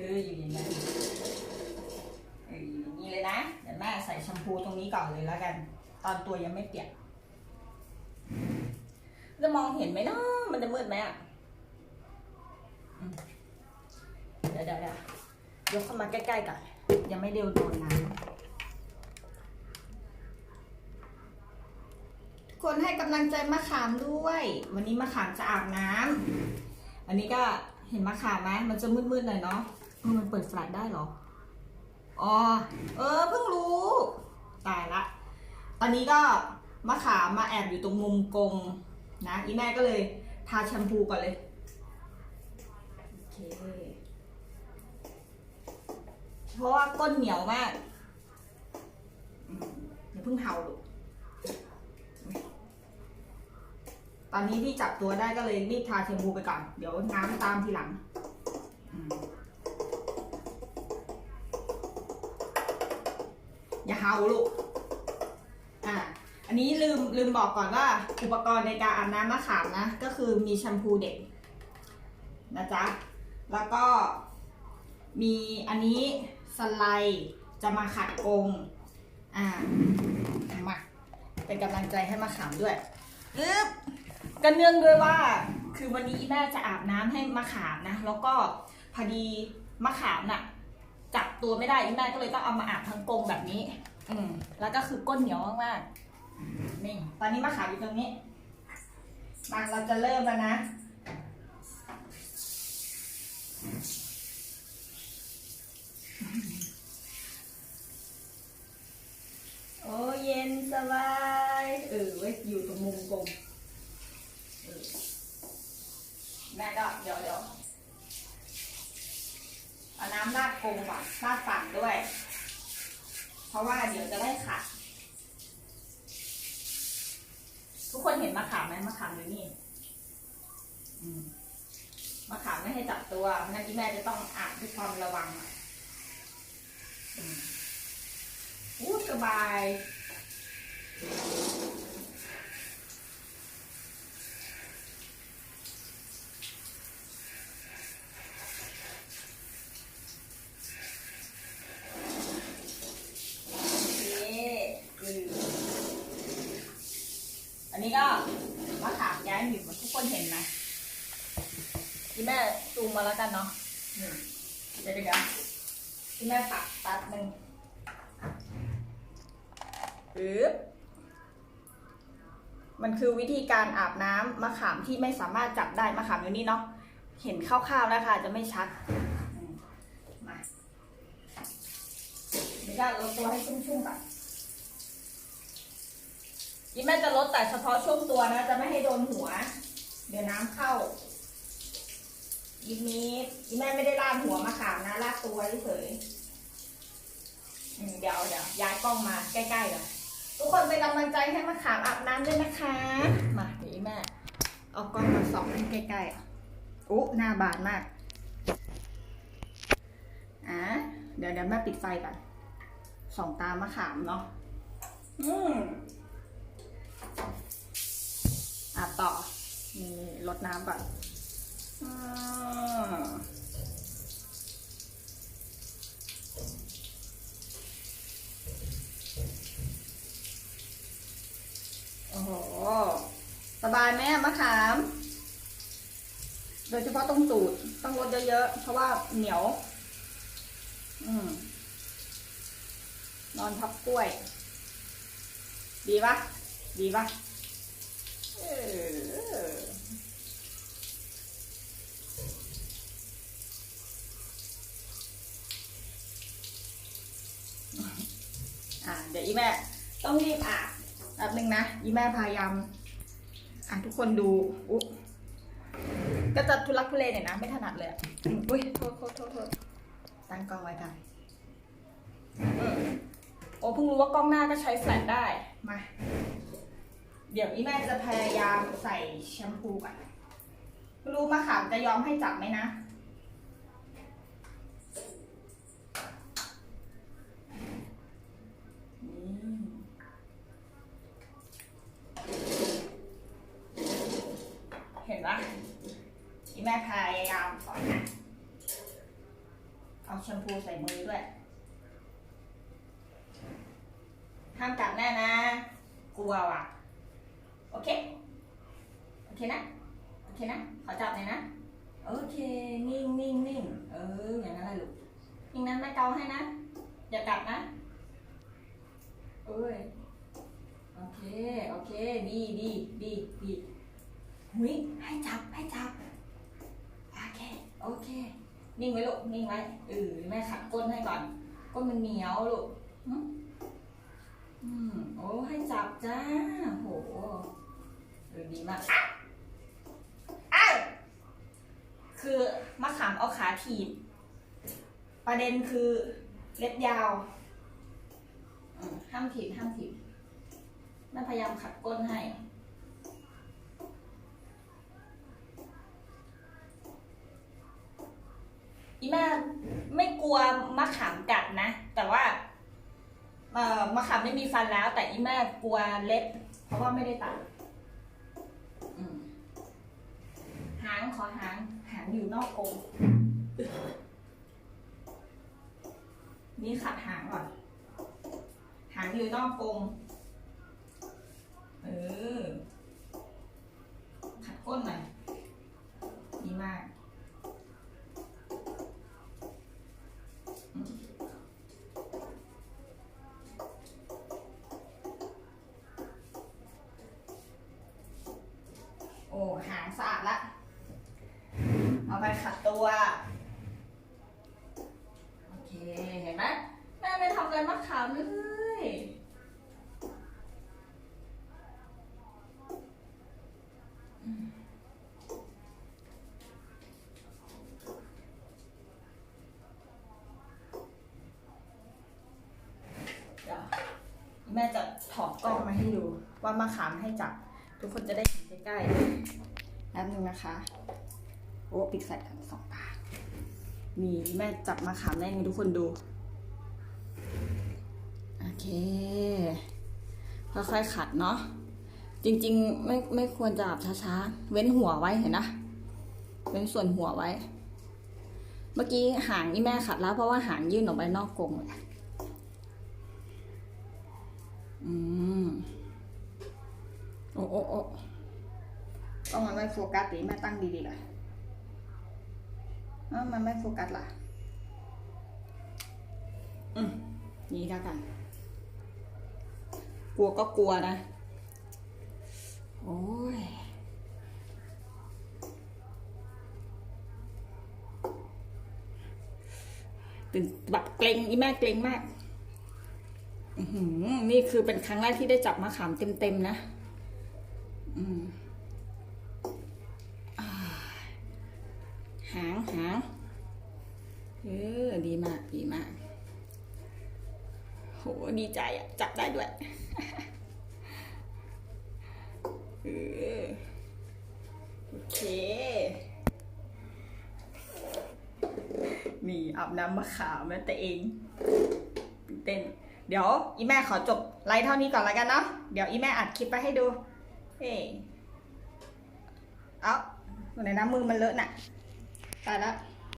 คืออยู่อย่างนั้นอย่างนี้เลยนะเดี๋ยวแม่ใส่แชมพูตรงนี้ก่อนเลยแล้วกัน ตอนตัวยังไม่เปียกจะมองเห็นไหมเนาะมันจะมืดไหมอะเดี๋ยวเดี๋ยวเดี๋ยวยกเข้ามาใกล้ๆก่อนยังไม่เดียวโดนน้ำคนให้กำลังใจมะขามด้วย วันนี้มะขามจะอาบน้ำอันนี้ก็เห็นมะขามไหมมันจะมืดๆหน่อยเนาะ เออมันเปิดแฟลชได้เหรอ อ๋อ เออ เพิ่งรู้ ตายละ ตอนนี้ก็มะขามมาแอบอยู่ตรงมุมกรงนะ อีแม่ก็เลยทาแชมพูก่อนเลย โอเค เพราะว่าก้นเหนียวมากอืมอย่าเพิ่งเห่าลูกตอนนี้ที่จับตัวได้ก็เลยรีบทาแชมพูไปก่อน เดี๋ยวน้ำตามทีหลัง อย่าเห่าลูก อะอันนี้ลืมลืมบอกก่อนว่า อุปกรณ์ในการอาบน้ำมะขามนะ ก็คือมีแชมพูเด็กนะจ๊ะ แล้วก็มีอันนี้สไลด์จะมาขัดกรงอ่า มา เป็นกำลังใจให้มะขามด้วยอึ๊บก็เนื่องด้วยว่า คือวันนี้แม่จะอาบน้ำให้มะขามนะ แล้วก็พอดีมะขามน่ะ จับตัวไม่ได้อีแม่ก็เลยต้องเอามาอาบทั้งกรงแบบนี้ อืมแล้วก็คือก้นเหนียวมากๆนี่ตอนนี้มะขามอยู่ตรงนี้มาเราจะเริ่มแล้วนะโอ้เย็นสบายเออเว้ยอยู่ตรงมุมกลมแม่ก็เดี๋ยวเดี๋ยว เอาน้ำราดกงก่อนราดฝั่งด้วย เพราะว่าเดี๋ยวจะได้ขัด ทุกคนเห็นมะขามไหมมะขามอยู่นี่มะขามไม่ให้จับตัวนั่นที่แม่จะต้องอาบด้วยความระวังอู้สบาย โอเคอืออันนี้ก็ มะขามย้ายหมิวทุกคนเห็นไหมที่แม่ซูมมาแล้วกันเนาะนี่เดี๋ยวเดี๋ยวที่แม่ปักตัดหนึ่งปึ๊บมันคือวิธีการอาบน้ำมะขามที่ไม่สามารถจับได้มะขามอยู่นี่เนาะเห็นคร่าวๆนะคะจะไม่ชัดอืมมาเดี๋ยวจะลดตัวให้ชุ่มๆก่อน ยี่แม่จะลดแต่เฉพาะช่วงตัวนะ จะไม่ให้โดนหัว เดี๋ยวน้ำเข้ายิบนี้ยี่แม่ไม่ได้ลาดหัวมะขามนะลาดตัวเฉยเดี๋ยวเดี๋ยวย้ายกล้องมาใกล้ๆเลยทุกคนเป็นกำลังใจให้มะขามอาบน้ำด้วยนะคะ มาเดี๋ยวแม่ เอากล้องมาส่องให้ใกล้ๆอุ๊หน้าบานมากอะเดี๋ยวเดี๋ยวแม่ปิดไฟก่อนส่องตามะขามเนาะอืม อะต่อ นี่ลดน้ำก่อนอ่าโอ้โห สบายไหมมะขาม โดยเฉพาะตรงตูดต้องลดเยอะๆ เพราะว่าเหนียว อืมนอนทับกล้วย ดีปะ ดีปะเอออะเดี๋ยวอีแม่ ต้องรีบอาบแป๊บนึงนะ อีแม่พยายามอะทุกคนดูอุ๊ก็จะทุลักทุเลหน่อยนะ ไม่ถนัดเลยอุ้ย โทษโทษโทษโทษตั้งกล้องไว้กันอืมโอ้เพิ่งรู้ว่ากล้องหน้าก็ใช้แฟลชได้ มา เดี๋ยวอีแม่จะพยายามใส่แชมพูก่อนรู้มะขามจะยอมให้จับไหมนะ เห็นปะอีแม่พยายามก่อนนะเอาแชมพูใส่มือด้วยห้ามกัดแน่นะ กลัวว่ะ โอเค โอเคนะ โอเคนะ ขอจับหน่อยนะ โอเค นิ่งนิ่งนิ่งเออ อย่างนั้นแหละลูกนิ่งนั้นแม่เกาให้นะ อย่ากัดนะเอ้ย โอเค โอเค ดีดีดีดีหุยให้จับ ให้จับ โอเค โอเค นิ่งไว้ลูก นิ่งไว้เออแม่ขัดก้นให้ก่อน ก้นมันเหนียวลูกหึอืมโอ้ให้จับจ้าโห เออดีมากอ้าวคือมะขามเอาขาถีบ ประเด็นคือเล็บยาวห้ามถีบห้ามถีบแม่พยายามขัดก้นให้ อีแม่ไม่กลัวมะขามกัดนะ แต่ว่าเอ่อมะขามไม่มีฟันแล้ว แต่อีแม่กลัวเล็บ เพราะว่าไม่ได้ตัดอืมหาง ขอหาง หางอยู่นอกกรงนี่ขัดหางก่อน หางอยู่นอกกรงเออ ขัดก้นหน่อย ดีมากโอ้หางสะอาดละ ไปขัดตัว โอเค เห็นไหมแม่ไม่ทำอะไรมะขามเลยเดี๋ยวแม่จะถอดกล้องมาให้ดูว่ามะขามให้จับ ทุกคนจะได้เห็นใกล้ๆแป๊บนึงนะคะ โอ้ปิดแฟลชกันสองตามีแม่จับมะขามได้ไงทุกคนดู โอเคค่อยๆขัดเนาะจริง ๆ ไม่ไม่ควรจะจับช้าๆ เว้นหัวไว้เห็นนะ เว้นส่วนหัวไว้ เมื่อกี้หางนี่แม่ขัดแล้ว เพราะว่าหางยื่นออกไปนอกกรงเลยอืมโอ้โอ้โอ้ต้องมันไม่โฟกัสดิแม่ตั้งดีๆเล่ะเอ้ามันไม่โฟกัสล่ะ อืมนี่แล้วกัน กลัวก็กลัวนะ โอ้ยตื่นแบบเกรงอีแม่เกรงมากอืนี่คือเป็นครั้งแรกที่ได้จับมะขามเต็มๆนะ อืมอ่า หางหางเออดีมากดีมากโหดีใจอะจับได้ด้วยเออโอเค มีอาบน้ำมะขามแล้วแต่เองตื่นเต้นเดี๋ยวอีแม่ขอจบไลฟ์เท่านี้ก่อนแล้วกันเนาะเดี๋ยวอีแม่อัดคลิปไปให้ดูเฮ้เอาไหนนะมือมันเลอะน่ะ ตายแล้ว